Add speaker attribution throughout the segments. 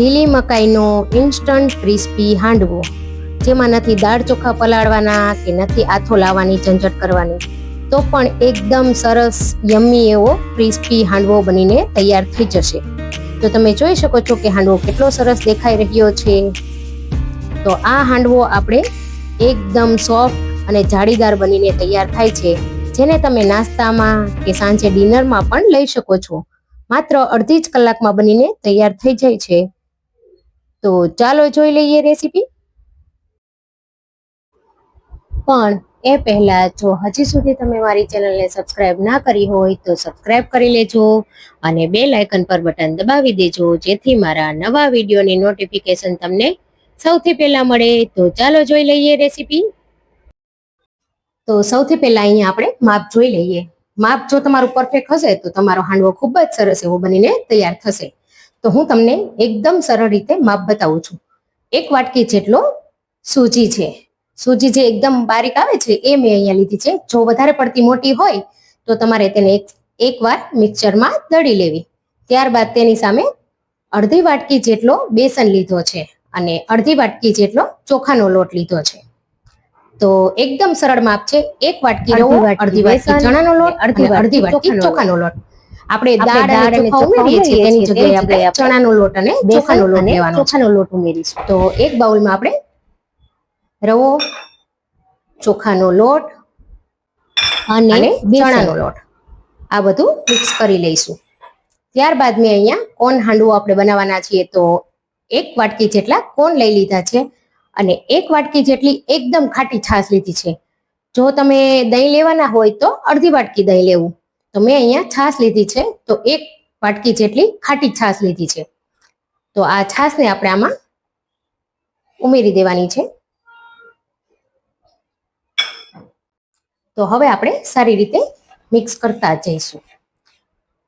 Speaker 1: લીલી મકાઈનો instant crispy handvo, જેમાં નથી દાળ ચોખા પલાળવાના કે નથી આથો લાવવાની ઝંઝટ કરવાની. તો પણ એકદમ સરસ યમ્મી એવો ક્રિસ્પી હાંડવો બનીને તૈયાર થઈ જશે. તો તમે જોઈ શકો છો કે હાંડવો કેટલો સરસ દેખાઈ રહ્યો છે. તો આ હાંડવો આપણે એકદમ સોફ્ટ અને જાળીદાર બનીને તૈયાર થાય છે, જેને તમે નાસ્તામાં કે સાંજે ડિનરમાં પણ લઈ શકો છો. માત્ર અડધી જ કલાકમાં બનીને તૈયાર થઈ જાય છે. તો ચાલો જોઈ લઈએ રેસીપી. પણ એ પહેલા જો હજી સુધી તમે મારી ચેનલને સબસ્ક્રાઇબ ના કરી હોય તો સબસ્ક્રાઇબ કરી લેજો અને બે લાઇકન પર બટન દબાવી દેજો, જેથી મારા નવા વિડીયોની નોટિફિકેશન તમને સૌથી પહેલા મળે. તો ચાલો જોઈ લઈએ રેસીપી. તો સૌથી પહેલા અહીંયા આપણે માપ જોઈ લઈએ. માપ જો તમારું પરફેક્ટ હશે તો તમારો હાંડવો ખૂબ જ સરસ એવો બનીને તૈયાર થશે. તો હું તમને એકદમ સરળ રીતે માપ બતાવું છું. એક વાટકી જેટલો સૂજી છે. સૂજી જે એકદમ બારીક આવે છે એ મેં અહીંયા લીધી છે. જો વધારે પડતી મોટી હોય તો તમારે તેને એક એકવાર મિક્સરમાં દળી લેવી. ત્યારબાદ તેની સામે અડધી વાટકી જેટલો બેસન લીધો છે અને અડધી વાટકી જેટલો ચોખાનો લોટ લીધો છે. તો એકદમ સરળ માપ છે. એક વાટકી રવો અડધી વાટકી ચણાનો લોટ અડધી અડધી વાટકી ચોખાનો લોટ. આપણે દાળ અને ચોખા ઉમેરીએ છીએ તેની જગ્યાએ આપણે ચણાનો લોટ અને ચોખાનો લોટ લેવાનો
Speaker 2: ચોખાનો લોટ ઉમેરીશું.
Speaker 1: તો એક બાઉલમાં આપણે રવો ચોખાનો લોટ
Speaker 2: અને
Speaker 1: ચણાનો લોટ. આ બધું મિક્સ કરી લઈશું. ત્યારબાદ મેં અહીંયા કોન હાંડવો આપણે બનાવવાના છીએ. તો એક વાટકી જેટલા કોન લઈ લીધા છે અને એક વાટકી જેટલી એકદમ ખાટી છાશ લીધી છે. જો તમે દહીં લેવાના હોય તો અડધી વાટકી દહીં લેવું. તો મેં અહીંયા છાશ લીધી છે. તો એક વાટકી જેટલી ખાટી છાશ લીધી છે. તો આ છાશને આપણે આમાં ઉમેરી દેવાની છે. તો હવે આપણે સારી રીતે મિક્સ કરતા જઈશું.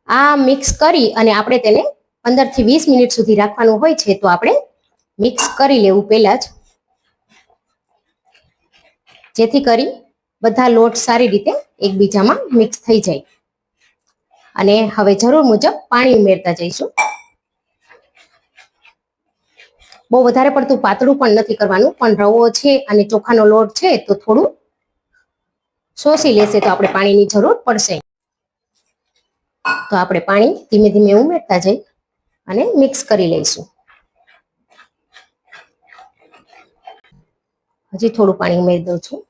Speaker 1: આ મિક્સ કરી અને આપણે તેને પંદરથી વીસ મિનિટ સુધી રાખવાનું હોય છે તો આપણે મિક્સ કરી લેવું પહેલા જ. જેથી કરી બધા લોટ સારી રીતે એકબીજામાં મિક્સ થઈ જાય. અને હવે જરૂર મુજબ પાણી ઉમેરતા જઈશું. બહુ વધારે પડતું પાતળું પણ નથી કરવાનું, પણ રવો છે અને ચોખાનો લોટ છે તો થોડું શોષી લેશે તો આપણે પાણીની જરૂર પડશે. તો આપણે પાણી ધીમે ધીમે ઉમેરતા જઈ અને મિક્સ કરી લઈશું. હજી થોડું પાણી ઉમેરી દઉં છું.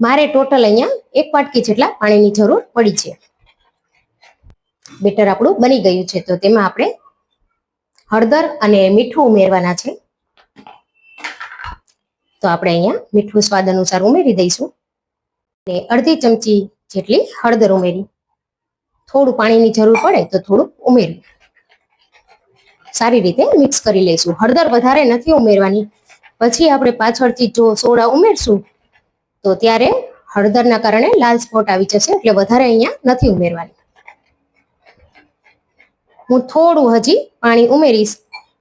Speaker 1: મારે ટોટલ અહીંયા એક વાટકી જેટલા પાણીની જરૂર પડી છે. બેટર આપણું બની ગયું છે, તો તેમાં આપણે હળદર અને મીઠું ઉમેરવાના છે. તો આપણે અહીંયા મીઠું સ્વાદ અનુસાર ઉમેરી દઈશું. અને અડધી ચમચી જેટલી હળદર ઉમેરી. થોડું પાણીની જરૂર પડે તો થોડું ઉમેરી. સારી રીતે મિક્સ કરી લઈશું. હળદર વધારે નથી ઉમેરવાની. પછી આપણે પાછળથી જો સોડા ઉમેરશું તો ત્યારે હળદરના કારણે લાલ સ્પોટ આવી જશે એટલે વધારે અહીંયા નથી ઉમેરવાની. હું થોડું હજી પાણી ઉમેરીશ,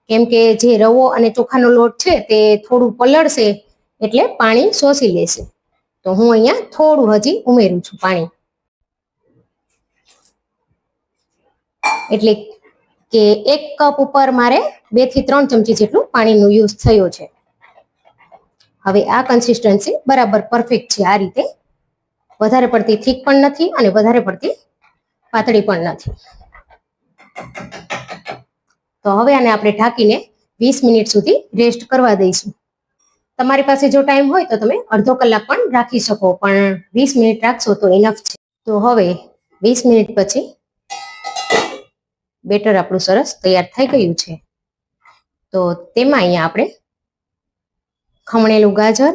Speaker 1: કેમ કે જે રવો અને ચોખાનો લોટ છે તે થોડું પલળશે એટલે પાણી શોષી લેશે. તો હું અહીંયા થોડું હજી ઉમેરું છું પાણી. એટલે કે એક કપ ઉપર મારે બેથી ત્રણ ચમચી જેટલું પાણીનો યુઝ થયો છે. હવે આ કન્સિસ્ટન્સી બરાબર પરફેક્ટ છે આ રીતે. વધારે પડતી થીક પણ નથી અને વધારે પડતી પાતળી પણ નથી. તો હવે આને આપણે ઢાંકીને વીસ મિનિટ સુધી રેસ્ટ કરવા દઈશું. તમારી પાસે જો ટાઈમ હોય તો તમે અડધો કલાક પણ રાખી શકો, પણ વીસ મિનિટ રાખશો તો ઇનફ છે. તો હવે વીસ મિનિટ પછી બેટર આપણું સરસ તૈયાર થઈ ગયું છે. તો તેમાં અહીંયા આપણે ખમણેલું ગાજર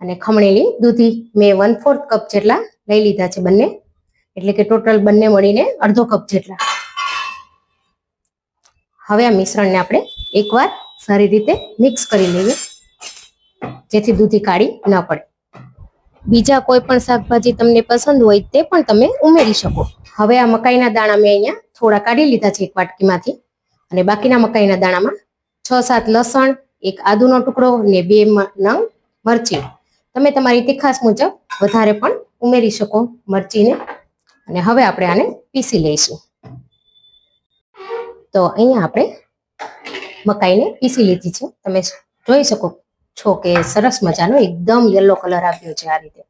Speaker 1: અને ખમણેલી દૂધી. મેં વન ફોર્થ કપ જેટલા લઈ લીધા છે બંને. એટલે કે ટોટલ બંને મળીને અડધો કપ જેટલા. હવે આ મિશ્રણને આપણે એકવાર સારી રીતે મિક્સ કરી લઈએ. જેથી દૂધી કાળી ન પડે. બીજા કોઈ પણ શાકભાજી તમને પસંદ હોય તે પણ તમે ઉમેરી શકો. હવે આ મકાઈના દાણા મેં અહીંયા થોડા કાઢી લીધા છે એક વાટકીમાંથી. અને બાકીના મકાઈના દાણામાં છ સાત લસણ એક આદુનો ટુકડો ને બે નંગ મરચી. તમે તમારી તીખાસ મુજબ વધારે પણ ઉમેરી શકો મરચીને. અને હવે આપણે આને પીસી લઈશું. તો અહીંયા આપણે મકાઈને પીસી લીધી છે. તમે જોઈ શકો છો કે સરસ મજાનો એકદમ યલો કલર આવ્યો છે આ રીતે.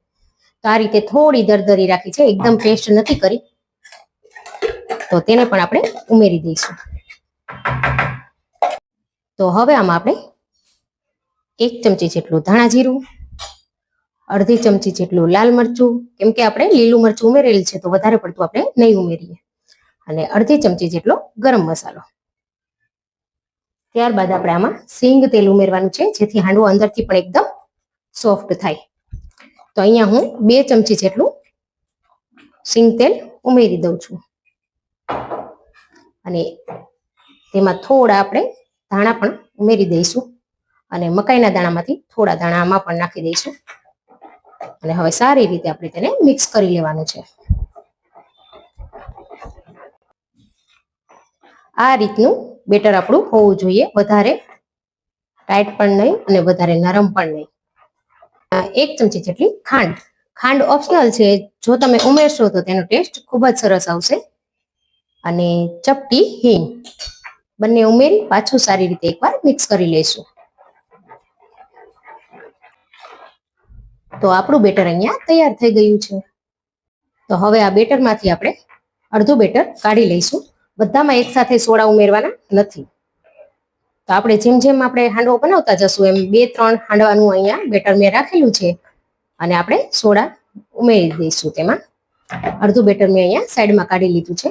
Speaker 1: તો આ રીતે થોડી દરદરી રાખી છે. એકદમ પેસ્ટ નથી કરી. તો તેને પણ આપણે ઉમેરી દઈશું. તો હવે આમાં આપણે એક ચમચી જેટલું ધાણા જીરું, અડધી ચમચી જેટલું લાલ મરચું, કેમ કે આપણે લીલું મરચું ઉમેરેલ છે, તો વધારે પડતું આપણે નહીં ઉમેરીએ. અને અડધી ચમચી જેટલો ગરમ મસાલો. ત્યારબાદ આપણે આમાં સિંગ તેલ ઉમેરવાનું છે, જેથી હાંડવો અંદરથી પણ એકદમ સોફ્ટ થાય. તો અહીંયા હું બે ચમચી જેટલું સિંગ તેલ ઉમેરી દઉં છું. અને તેમાં થોડા આપણે ધાણા પણ ઉમેરી દઈશું. અને મકાઈના દાણામાંથી થોડા દાણા આમાં પણ નાખી દઈશું. અને હવે સારી રીતે આપણે તેને મિક્સ કરી લેવાનું છે. આ રીતનું બેટર આપણું હોવું જોઈએ. વધારે ટાઈટ પણ નહીં અને વધારે નરમ પણ નહીં. એક ચમચી જેટલી ખાંડ. ખાંડ ઓપ્શનલ છે. જો તમે ઉમેરશો તો તેનો ટેસ્ટ ખૂબ જ સરસ આવશે. અને ચપટી હિંગ. બંને ઉમેરી પાછું સારી રીતે એકવાર મિક્સ કરી લઈશું. તો આપણું બેટર અહીંયા તૈયાર થઈ ગયું છે. તો હવે આ બેટરમાંથી આપણે અડધું બેટર કાઢી લઈશું. બધામાં એકસાથે સોડા ઉમેરવાના નથી. તો આપણે જેમ જેમ આપણે હાંડવો બનાવતા જશું એમ બે ત્રણ હાંડવાનું અહીંયા બેટર મેં રાખેલું છે. અને આપણે સોડા ઉમેરી દઈશું તેમાં. અડધું બેટર મેં અહીંયા સાઈડમાં કાઢી લીધું છે.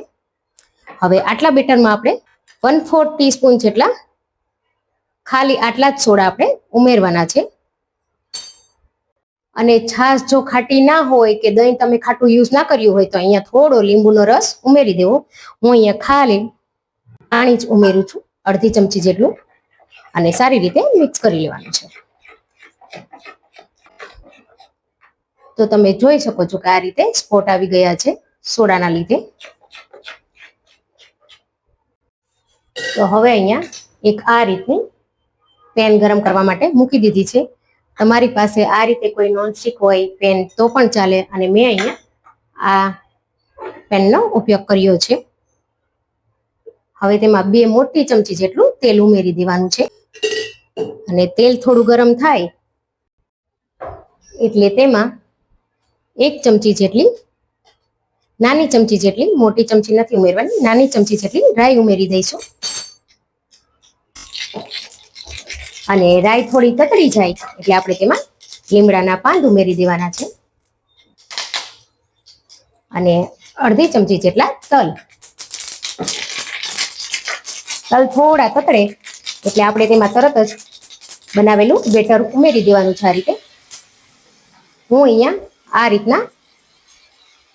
Speaker 1: હવે આટલા બેટરમાં આપણે વન ફોર્થ ટીસ્પૂન જેટલા ખાલી આટલા જ સોડા આપણે ઉમેરવાના છે. અને છાશ જો ખાટી ના હોય કે દહીં તમે ખાટું યુઝ ના કર્યું હોય તો અહીંયા થોડો લીંબુનો રસ ઉમેરી દેવો. હું અહીંયા ખાલી પાણી જ ઉમેરું છું, અડધી ચમચી જેટલું. અને સારી રીતે મિક્સ કરી લેવાનું છે. તો તમે જોઈ શકો છો કે આ રીતે સ્પોટ આવી ગયા છે સોડાના લીધે. તો હવે અહીંયા એક આ રીતની પેન ગરમ કરવા માટે મૂકી દીધી છે. તમારી પાસે આ રીતે કોઈ નોનસ્ટિક હોય પેન તો પણ ચાલે અને મેં અહીંયા આ પેનનો ઉપયોગ કર્યો છે. હવે તેમાં બે મોટી ચમચી જેટલું તેલ ઉમેરી દેવાનું છે. અને તેલ થોડું ગરમ થાય એટલે તેમાં એક ચમચી જેટલી નાની ચમચી જેટલી, મોટી ચમચી નથી ઉમેરવાની, નાની ચમચી જેટલી રાઈ ઉમેરી દઈશું. અને રાઈ થોડી તતડી જાય એટલે આપણે તેમાં લીમડાના પાન ઉમેરી દેવાના છે. અને અડધી ચમચી જેટલા તલ. તલ થોડા તતડે એટલે આપણે તેમાં તરત જ બનાવેલું બેટર ઉમેરી દેવાનું છે આ રીતે. હું અહીંયા આ રીતના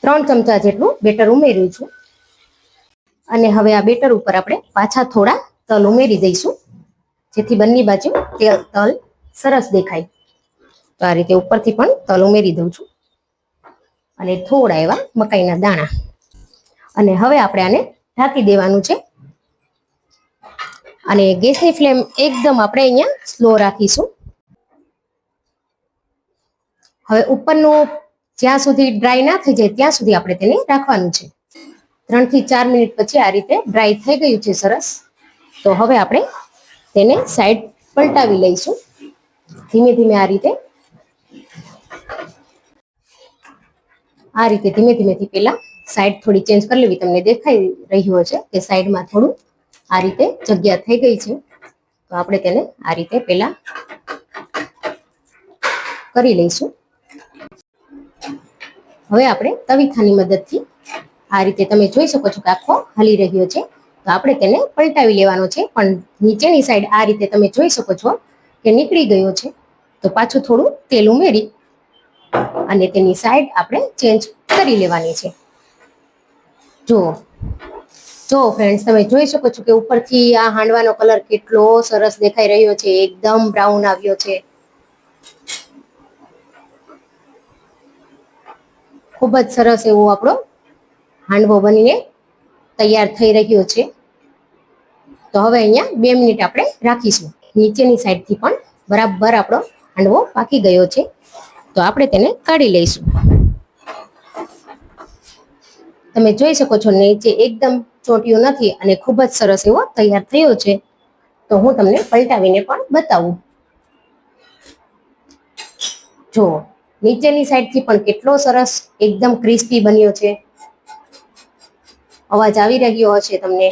Speaker 1: ત્રણ ચમચા જેટલું બેટર ઉમેર્યું છું. અને હવે આ બેટર ઉપર આપણે પાછા થોડા તલ ઉમેરી દઈશું. જેથી બંને બાજુ તેલ તલ સરસ દેખાય. તો આ રીતે ઉપરથી પણ તલ ઉમેરી દઉં છું. અને થોડા એવા મકાઈના દાણા. અને હવે આપણે આને ઢાંકી દેવાનું છે. અને ગેસની ફ્લેમ એકદમ આપણે અહીંયા સ્લો રાખીશું. હવે ઉપરનું જ્યાં સુધી ડ્રાય ના થઈ જાય ત્યાં સુધી આપણે તેને રાખવાનું છે. ત્રણથી ચાર મિનિટ પછી આ રીતે ડ્રાય થઈ ગયું છે સરસ. તો હવે આપણે તેને સાઈડ પલટાવી લઈશું. ધીમે ધીમે આ રીતે. આ રીતે ધીમે ધીમેથી પેલા સાઈડ થોડી ચેન્જ કરી લેવી. તમને દેખાઈ રહ્યું હશે કે સાઈડમાં થોડું આ રીતે જગ્યા થઈ ગઈ છે. તો આપણે તેને આ રીતે પેલા કરી લઈશું. હવે આપણે તવીથાની મદદથી આ રીતે તમે જોઈ શકો છો કે આખો હલી રહ્યો છે. તો આપણે તેને પલટાવી લેવાનો છે. પણ નીચેની સાઈડ આ રીતે તમે જોઈ શકો છો કે નીકળી ગયો છે. તો પાછું થોડું તેલ ઉમેરી અને તેની સાઈડ આપણે ચેન્જ કરી લેવાની છે. જુઓ જો ફ્રેન્ડ્સ તમે જોઈ શકો છો કે ઉપરથી આ હાંડવાનો કલર કેટલો સરસ દેખાઈ રહ્યો છે. એકદમ બ્રાઉન આવ્યો છે. ખૂબ જ સરસ એવો આપણો હાંડવો બનીને તૈયાર થઈ રહ્યો છે. તો હવે અહીંયા બે મિનિટ આપણે રાખીશું. નીચેની સાઈડથી પણ બરાબર આપણો હાંડવો પાકી ગયો છે. તો આપણે તેને કાઢી લઈશું. તમે જોઈ શકો છો, નીચે એકદમ ચોંટ્યો નથી અને ખૂબ જ સરસ એવો તૈયાર થયો છે. તો હું તમને પલટાવીને પણ બતાવું. જો, નીચેની સાઈડથી પણ કેટલો સરસ, એકદમ ક્રિસ્પી બન્યો છે. અવાજ આવી રહ્યો હશે તમને.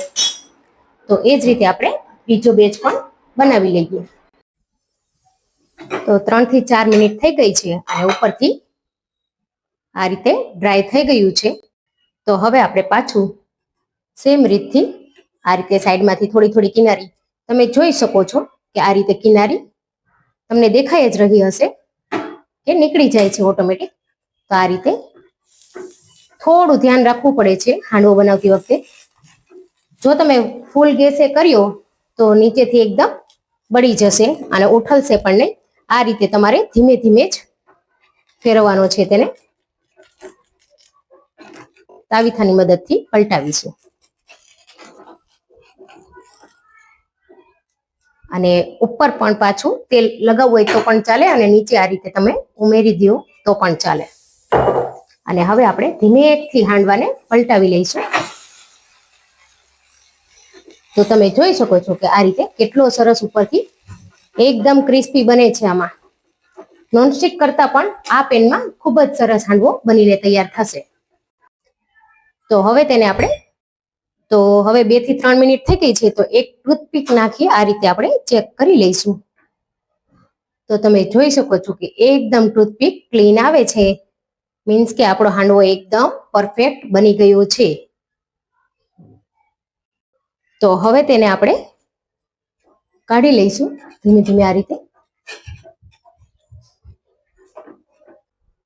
Speaker 1: તો એ જ રીતે આપણે બીજો બેચ પણ બનાવી લઈએ. તો ત્રણથી ચાર મિનિટ થઈ ગઈ છે. અને ઉપરથી આ રીતે ડ્રાય થઈ ગયું છે. તો હવે આપણે પાછું સેમ રીતથી આ રીતે સાઈડમાંથી થોડી થોડી કિનારી તમે જોઈ શકો છો કે આ રીતે કિનારી તમને દેખાય જ રહી હશે કે નીકળી જાય છે ઓટોમેટિક તો આ રીતે થોડું ધ્યાન રાખવું પડે છે હાંડવો બનાવતી વખતે. જો તમે ફૂલ ગેસે કર્યો તો નીચેથી એકદમ બળી જશે અને ઉઠલશે પણ નહીં. આ રીતે તમારે ધીમે ધીમે જ ફેરવવાનો છે તેને. તાવીથાની મદદથી પલટાવીશું. અને ઉપર પણ પાછું તેલ લગાવવું હોય તો પણ ચાલે અને નીચે આ રીતે તમે ઉમેરી દો તો પણ ચાલે. અને હવે આપણે ધીમેથી હાંડવાને પલટાવી લઈશું. તો તમે જોઈ શકો છો કે આ રીતે કેટલો સરસ ઉપરથી એકદમ ક્રિસ્પી બને છે આમાં. નોનસ્ટિક કરતા પણ આ પેનમાં ખૂબ જ સરસ હાંડવો બનીને તૈયાર થશે. તો હવે તેને આપણે, તો હવે બેથી ત્રણ મિનિટ થઈ ગઈ છે, તો એક ટૂથપીક નાખી આ રીતે આપણે ચેક કરી લઈશું. તો તમે જોઈ શકો છો કે એકદમ ટૂથપીક ક્લીન આવે છે. મીન્સ કે આપણો હાંડવો એકદમ પરફેક્ટ બની ગયો છે. તો હવે તેને આપણે કાઢી લઈશું. ધીમે ધીમે આ રીતે.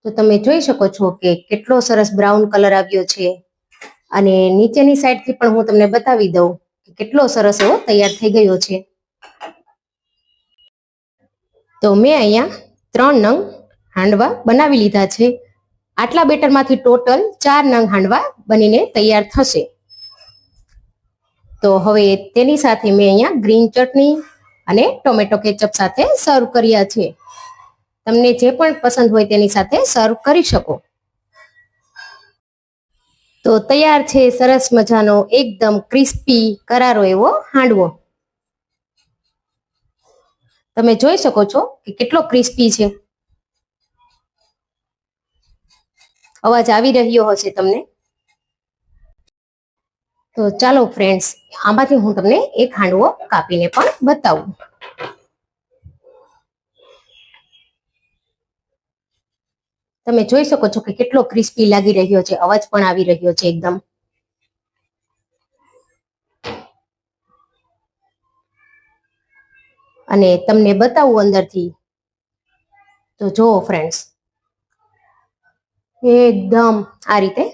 Speaker 1: તો તમે જોઈ શકો છો કે કેટલો સરસ બ્રાઉન કલર આવ્યો છે. અને નીચેની સાઈડથી પણ હું તમને બતાવી દઉં કે કેટલો સરસ એવો તૈયાર થઈ ગયો છે. તો મેં અહીંયા ત્રણ નંગ હાંડવા બનાવી લીધા છે. આટલા બેટરમાંથી ટોટલ ચાર નંગ હાંડવા બનીને તૈયાર થશે. તો હવે તેની સાથે મેં અહીંયા ગ્રીન ચટણી અને ટોમેટો કેચઅપ સાથે સર્વ કર્યા છે. તમને જે પણ પસંદ હોય તેની સાથે સર્વ કરી શકો. તો તૈયાર છે સરસ મજાનો એકદમ ક્રિસ્પી કરારો એવો હાંડવો. તમે જોઈ શકો છો કે કેટલો ક્રિસ્પી છે. અવાજ આવી રહ્યો હશે તમને? તો ચાલો ફ્રેન્ડ્સ આમાંથી હું તમને એક હાંડવો કાપીને પણ બતાવું. તમે જોઈ શકો છો કે કેટલો ક્રિસ્પી લાગી રહ્યો છે. અવાજ પણ આવી રહ્યો છે એકદમ. અને તમને બતાવું અંદરથી. તો જુઓ ફ્રેન્ડ્સ એકદમ આ રીતે.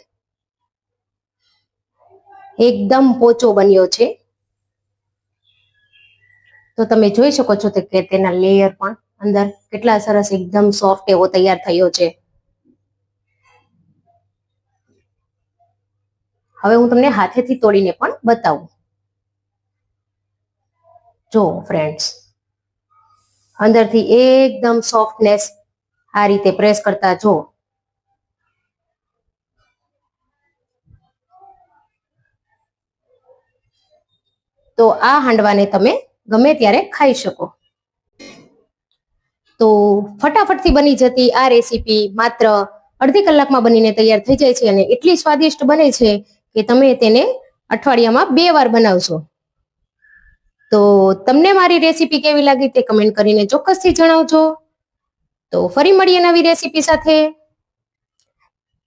Speaker 1: એકદમ પોચો બન્યો છે. તો તમે જોઈ શકો છો કે તેના લેયર પણ અંદર કેટલા સરસ એકદમ સોફ્ટ એવો તૈયાર થયો છે. હવે હું તમને હાથેથી તોડીને પણ બતાવું. જો ફ્રેન્ડ્સ, અંદરથી એકદમ સોફ્ટનેસ આ રીતે પ્રેસ કરતા જો તો આ હાંડવાને તમે ગમે ત્યારે ખાઈ શકો. તો ફટાફટથી બની જતી આ રેસીપી માત્ર અડધી કલાકમાં બનીને તૈયાર થઈ જાય છે અને એટલી સ્વાદિષ્ટ બને છે કે તમે તેને અઠવાડિયામાં બે વાર બનાવશો. તો તમને મારી રેસીપી કેવી લાગી તે કમેન્ટ કરીને ચોક્કસથી જણાવજો. તો ફરી મળીએ નવી રેસીપી સાથે.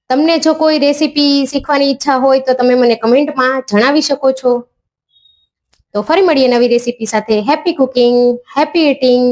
Speaker 1: તમને જો કોઈ રેસીપી શીખવાની ઈચ્છા હોય તો તમે મને કમેન્ટમાં જણાવી શકો છો. તો ફરી મળીએ નવી રેસીપી સાથે. Happy cooking happy eating